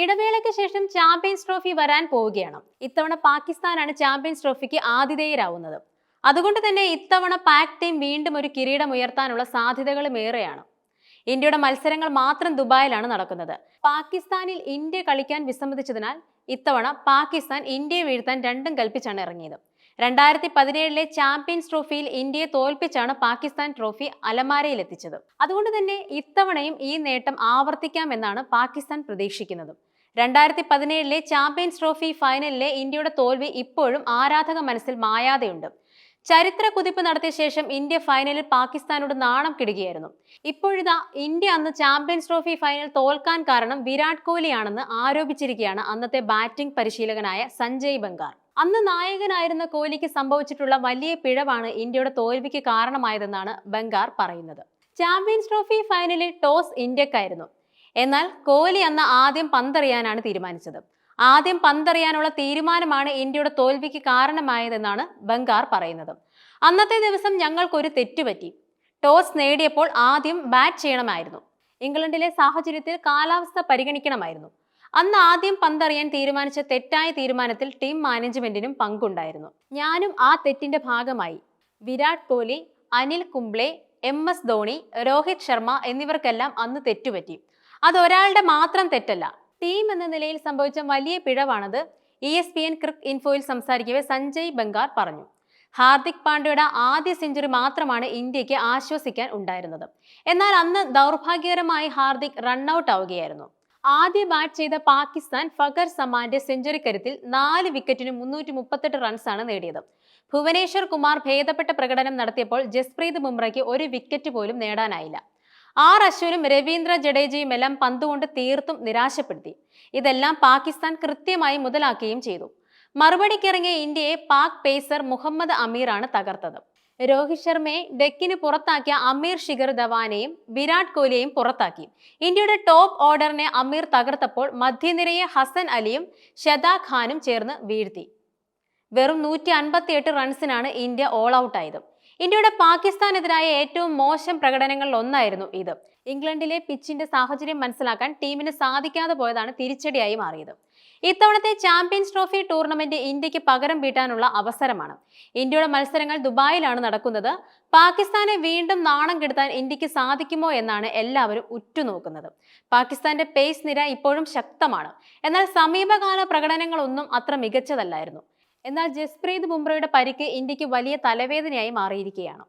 ഇടവേളയ്ക്ക് ശേഷം champions trophy വരാൻ പോവുകയാണ്. ഇത്തവണ പാകിസ്ഥാനാണ് ചാമ്പ്യൻസ് ട്രോഫിക്ക് ആതിഥേയരാവുന്നത്. അതുകൊണ്ട് തന്നെ ഇത്തവണ പാക് ടീം വീണ്ടും ഒരു കിരീടം ഉയർത്താനുള്ള സാധ്യതകളും ഏറെയാണ്. ഇന്ത്യയുടെ മത്സരങ്ങൾ മാത്രം ദുബായിലാണ് നടക്കുന്നത്. പാകിസ്ഥാനിൽ ഇന്ത്യ കളിക്കാൻ വിസമ്മതിച്ചതിനാൽ ഇത്തവണ പാകിസ്ഥാൻ ഇന്ത്യയെ വീഴ്ത്താൻ രണ്ടും കൽപ്പിച്ചാണ് ഇറങ്ങിയത്. രണ്ടായിരത്തി പതിനേഴിലെ ചാമ്പ്യൻസ് ട്രോഫിയിൽ ഇന്ത്യയെ തോൽപ്പിച്ചാണ് പാകിസ്ഥാൻ ട്രോഫി അലമാരയിൽ എത്തിച്ചത് അതുകൊണ്ട് തന്നെ ഇത്തവണയും ഈ നേട്ടം ആവർത്തിക്കാമെന്നാണ് പാകിസ്ഥാൻ പ്രതീക്ഷിക്കുന്നത്. രണ്ടായിരത്തി പതിനേഴിലെ ചാമ്പ്യൻസ് ട്രോഫി ഫൈനലിലെ ഇന്ത്യയുടെ തോൽവി ഇപ്പോഴും ആരാധക മനസ്സിൽ മായാതെയുണ്ട്. ചരിത്ര കുതിപ്പ് നടത്തിയ ശേഷം ഇന്ത്യ ഫൈനലിൽ പാകിസ്ഥാനോട് നാണം കിടുകയായിരുന്നു. ഇപ്പോഴിതാ ഇന്ത്യ അന്ന് ചാമ്പ്യൻസ് ട്രോഫി ഫൈനൽ തോൽക്കാൻ കാരണം വിരാട് കോഹ്ലിയാണെന്ന് ആരോപിച്ചിരിക്കുകയാണ് അന്നത്തെ ബാറ്റിംഗ് പരിശീലകനായ സഞ്ജയ് ബംഗാർ അന്ന് നായകനായിരുന്ന കോഹ്ലിക്ക് സംഭവിച്ചിട്ടുള്ള വലിയ പിഴവാണ് ഇന്ത്യയുടെ തോൽവിക്ക് കാരണമായതെന്നാണ് ബംഗാർ പറയുന്നത്. ചാമ്പ്യൻസ് ട്രോഫി ഫൈനലിൽ ടോസ് ഇന്ത്യക്കായിരുന്നു. എന്നാൽ കോഹ്ലി അന്ന് ആദ്യം പന്തെറിയാനാണ് തീരുമാനിച്ചത്. ആദ്യം പന്തറിയാനുള്ള തീരുമാനമാണ് ഇന്ത്യയുടെ തോൽവിക്ക് കാരണമായതെന്നാണ് ബംഗാർ പറയുന്നത്. അന്നത്തെ ദിവസം ഞങ്ങൾക്കൊരു തെറ്റുപറ്റി. ടോസ് നേടിയപ്പോൾ ആദ്യം ബാറ്റ് ചെയ്യണമായിരുന്നു. ഇംഗ്ലണ്ടിലെ സാഹചര്യത്തിൽ കാലാവസ്ഥ പരിഗണിക്കണമായിരുന്നു. അന്ന് ആദ്യം പന്തറിയാൻ തീരുമാനിച്ച തെറ്റായ തീരുമാനത്തിൽ ടീം മാനേജ്മെന്റിനും പങ്കുണ്ടായിരുന്നു. ഞാനും ആ തെറ്റിന്റെ ഭാഗമായി. വിരാട് കോഹ്ലി അനിൽ കുംബ്ലെ എം എസ് ധോണി രോഹിത് ശർമ്മ എന്നിവർക്കെല്ലാം അന്ന് തെറ്റുപറ്റി. അതൊരാളുടെ മാത്രം തെറ്റല്ല. ടീം എന്ന നിലയിൽ സംഭവിച്ച വലിയ പിഴവാണത് ഇ എസ് പി എൻ ക്രിക് ഇൻഫോയിൽ സംസാരിക്കവേ സഞ്ജയ് ബംഗാർ പറഞ്ഞു. ഹാർദിക് പാണ്ഡ്യയുടെ ആദ്യ സെഞ്ചുറി മാത്രമാണ് ഇന്ത്യയ്ക്ക് ആശ്വസിക്കാൻ ഉണ്ടായിരുന്നത്. എന്നാൽ അന്ന് ദൗർഭാഗ്യകരമായി ഹാർദിക് റണ്ണൌട്ട് ആവുകയായിരുന്നു ആദ്യ ബാറ്റ് ചെയ്ത പാകിസ്ഥാൻ ഫഖർ സമാന്റെ സെഞ്ചുറി കരുത്തിൽ നാല് വിക്കറ്റിന് മുന്നൂറ്റി മുപ്പത്തെട്ട് റൺസാണ് നേടിയത്. ഭുവനേശ്വർ കുമാർ ഭേദപ്പെട്ട പ്രകടനം നടത്തിയപ്പോൾ ജസ്പ്രീത് ബുംറയ്ക്ക് ഒരു വിക്കറ്റ് പോലും നേടാനായില്ല. ആർ അശ്വിനും രവീന്ദ്ര ജഡേജയും എല്ലാം പന്തുകൊണ്ട് തീർത്തും നിരാശപ്പെടുത്തി. ഇതെല്ലാം പാകിസ്ഥാൻ കൃത്യമായി മുതലാക്കുകയും ചെയ്തു. മറുപടിക്കിറങ്ങിയ ഇന്ത്യയെ പാക് പേസർ മുഹമ്മദ് അമീറാണ് തകർത്തത്. രോഹിത് ശർമ്മയെ ഡെക്കിന് പുറത്താക്കിയ അമീർ ശിഖർ ധവാനെയും വിരാട് കോഹ്ലിയെയും പുറത്താക്കി. ഇന്ത്യയുടെ ടോപ്പ് ഓർഡറിനെ അമീർ തകർത്തപ്പോൾ മധ്യനിരയെ ഹസൻ അലിയും ഷദാ ഖാനും ചേർന്ന് വീഴ്ത്തി. വെറും നൂറ്റി അൻപത്തിയെട്ട് റൺസിനാണ് ഇന്ത്യ ഓൾ ഔട്ട് ആയത്. ഇന്ത്യയുടെ പാകിസ്ഥാനെതിരായ ഏറ്റവും മോശം പ്രകടനങ്ങളിൽ ഒന്നായിരുന്നു ഇത്. ഇംഗ്ലണ്ടിലെ പിച്ചിന്റെ സാഹചര്യം മനസ്സിലാക്കാൻ ടീമിന് സാധിക്കാതെ പോയതാണ് തിരിച്ചടിയായി മാറിയത്. ഇത്തവണത്തെ ചാമ്പ്യൻസ് ട്രോഫി ടൂർണമെന്റ് ഇന്ത്യയ്ക്ക് പകരം വീട്ടാനുള്ള അവസരമാണ്. ഇന്ത്യയുടെ മത്സരങ്ങൾ ദുബായിലാണ് നടക്കുന്നത്. പാകിസ്ഥാനെ വീണ്ടും നാണം കെടുത്താൻ ഇന്ത്യയ്ക്ക് സാധിക്കുമോ എന്നാണ് എല്ലാവരും ഉറ്റുനോക്കുന്നത്. പാകിസ്ഥാന്റെ പേസ് നിര ഇപ്പോഴും ശക്തമാണ്. എന്നാൽ സമീപകാല പ്രകടനങ്ങളൊന്നും അത്ര മികച്ചതല്ലായിരുന്നു. എന്നാൽ ജസ്പ്രീത് ബുംറയുടെ പരിക്ക് ഇന്ത്യയ്ക്ക് വലിയ തലവേദനയായി മാറിയിരിക്കുകയാണ്.